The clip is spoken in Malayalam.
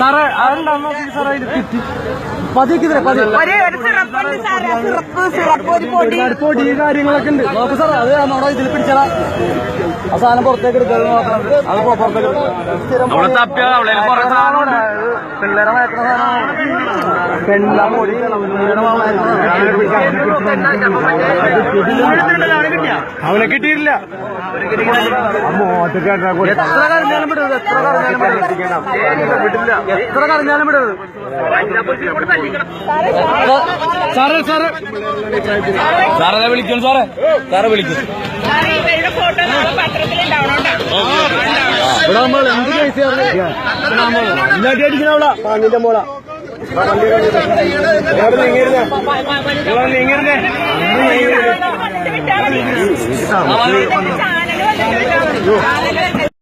സാറേ പൊടി. പൊടി കാര്യങ്ങളൊക്കെ ഉണ്ട്. നോക്ക് സാർ അത് നമ്മുടെ ഇതിൽ പിടിച്ചാ ആ സാധനം പുറത്തേക്ക് നോക്കണം. അത് സാധനം പിള്ളേരെ മയക്കുന്ന സാധനമാണ്. പെണ്ണ പൊടി. പിള്ളേരെ അവനെ കിട്ടിയിട്ടില്ല. എത്ര കറിഞ്ഞാലും വിടരുത് എത്ര കറിഞ്ഞാലും വിടരുത്. എത്ര കറിഞ്ഞാലും വിടരുത്. സാറേ സാറേ. സാറേ വിളിക്കും സാറേ. സാറെ വിളിക്കും. ഇവിടെ നമ്മൾ എന്ത് കേസ് ഇല്ലാട്ടി അടിക്കണവള പാങ്ങിന്റെ മോള. ചാനൽ വന്നിട്ട്